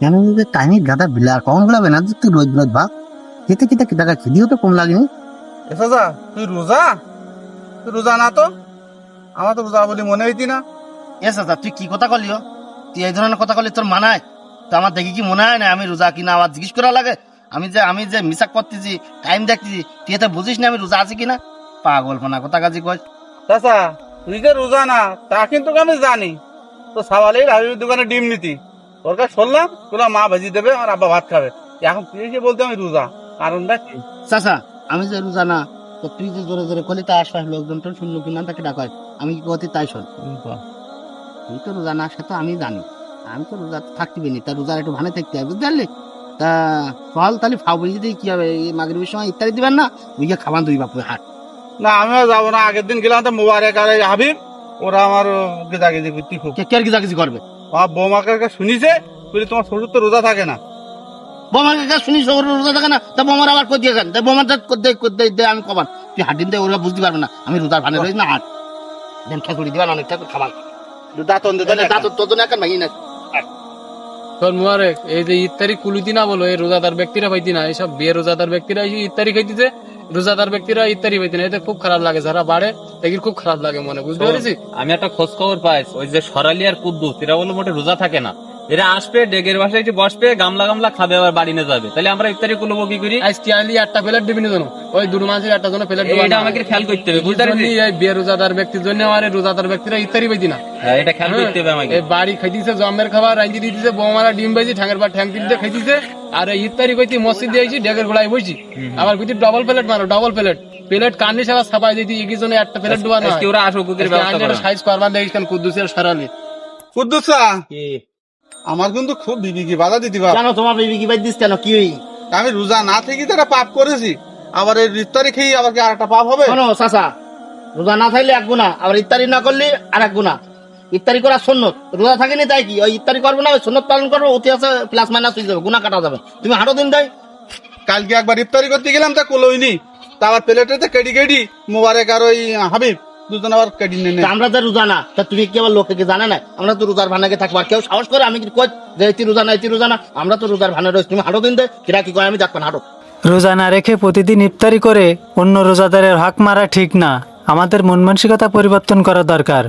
কেন যে টাইমে গাদা বিলার কখন গুলাবে না তুই রোজ রোজ ভাব খেতে খেতে টাকা খিদিও তো কম লাগেনি। এসা তুই রোজা? তুই রোজা না তো? আমার তো রোজা বলে মনে হইতি না। এ চাচা তুই কি কথা কলিও তুই এই ধরনের কথা কলি তোর মানায়? তো আমার দেখি কি মনে হয় না আমি রোজা কিনা আমার জিজ্ঞেস করা লাগে? আমি যে আমি যে মিসাক করতেছি টাইম দেখতেছি তুই এটা বুঝিস না আমি রোজা আছি কিনা? পাগল ফোনা কথা কাজী কয়। চাচা তুই যে রোজা না তা কিন্তু আমি জানি। তো সাবালে রাজুর দোকানে ডিম নিতি। ওর কাছে শুনলাম তোলা মা ভাজি দেবে আর আব্বা ভাত খাবে। এখন তুই এসে বলতে আমি রোজা কারণটা কি? চাচা আমি যে রোজা না তো তুই যে জোরে জোরে কলি তার আশপাশ লোকজন তো শুনলো কিনা তাকে ডাকায় আমি কি কথা তাই শোন? তুই তো রোজা না সে তো আমি জানি। আমি তো রোজা থাকতে নি তা রোজার একটু ভানে থাকতে হবে বুঝতে পারলি? তা ফল তাহলে ফাউ বলি যদি কি হবে? এই মাগরিবের সময় ইত্যাদি দিবেন না? বুঝে খাবান দুই বাপু হাট। না আমিও যাব না আগের দিন গেলাম তো মোবারক আর হাবিব ওরা আমার গেজা গেজি করতে খুব। কে কিছু করবে? বৌমাকে শুনিছে? বলি তোমার শরীর তো রোজা থাকে না। বোমার কাছে শুনি সবার রোজা থাকে না। তা বোমার আবার করতে গেছেন তা বোমার করতে করতে দে আমি তুই দে ওরা বুঝতে পারবে না। আমি রোজার ভানে রয়েছি না হাট। দেন দিবেন অনেকটা খাবার। দাঁতন দে তা ভাঙি না। তোর মুবারক এই যে ইত্যাদি কুলুতি না বলো এই রোজাদার ব্যক্তিরা পাইতি না। এইসব বিয়ে রোজাদার ব্যক্তিরা এই ইত্যাদি খাইতেছে রোজাদার ব্যক্তিরা ইত্যাদি পাইতি না। এতে খুব খারাপ লাগে যারা বাড়ে এগুলো খুব খারাপ লাগে মনে বুঝতে পেরেছি আমি একটা খোঁজ খবর পাই ওই যে সরালি আর কুদ্দুস এরা মোটে রোজা থাকে না। এরা আসবে ডেগের বাসায় একটু বসবে গামলা গামলা খাবে আবার বাড়ি নিয়ে যাবে। তাহলে আমরা ইফতারি করব কি করি? আজকে একটা প্লেট দিবি না জানো? ওই দুটো মাছের একটা জন্য প্লেট এটা আমাকে খেয়াল করতে হবে বুঝতে এই ব্যক্তির জন্য আমার রোজাদার ব্যক্তিরা ইত্যাদি পাইতি না। হ্যাঁ, এটা খেয়াল করতে হবে আমাকে। বাড়ি খাইতেছে জমের খাবার রাঞ্জি দিতেছে বৌমারা ডিম বাইছি ঠ্যাঙ্গের পর ঠ্যাং দিতে খাইতেছে। আর ইত্যাদি কইতি মসজিদ দিয়েছি ডেকের গোড়ায় বইছি। আবার কইতি ডবল প্লেট মারো ডবল প্লেট প্লেট কান্নি সারা ছাপাই দিতি এগিয়ে জন্য একটা প্লেট দেওয়া না আজকে ওরা আসো কুকির ব্যবস্থা সাইজ করবার দেখিস কেন কুদ্দুসের সরালি কুদ্দুসা আমার কিন্তু খুব বিবিকি বাধা দিতে পার কেন তোমার বেবি কি বাদ দিস কেন? কি হই? আমি রোজা না থেকে তো একটা পাপ করেছি আবার এই ইফতারি খেয়ে আবার কি আর একটা পাপ হবে? শোনো চাচা রোজা না থাকলে এক গুণা আবার ইত্যাদি না করলে আর এক গুণা ইত্যাদি করা সন্ন্যত রোজা থাকেনি তাই কি? ওই ইত্যাদি করবে না সন্ন্যত পালন করব অতি আছে প্লাস মাইনাস হয়ে যাবে গুণা কাটা যাবে। তুমি হাঁটো দিন দেয় কালকে একবার ইফতারি করতে গেলাম তা কলোইনি তা আবার প্লেটে কেডি কেডি মোবারক আর ওই হাবিব দুজন আবার কেডি নেই আমরা তো রোজা না তা তুমি কি আবার লোকে কি জানে না? আমরা তো রোজার ভানাকে থাকব আর কেউ সাহস করে আমি কি কই যে এটি রোজা না এটি রোজা না? আমরা তো রোজার ভানে রয়েছি তুমি হাঁটো দিন দেয় কিরা কি করে আমি দেখবেন হাঁটো। রোজা না রেখে প্রতিদিন ইফতারি করে অন্য রোজাদারের হক মারা ঠিক না। আমাদের মন মানসিকতা পরিবর্তন করা দরকার।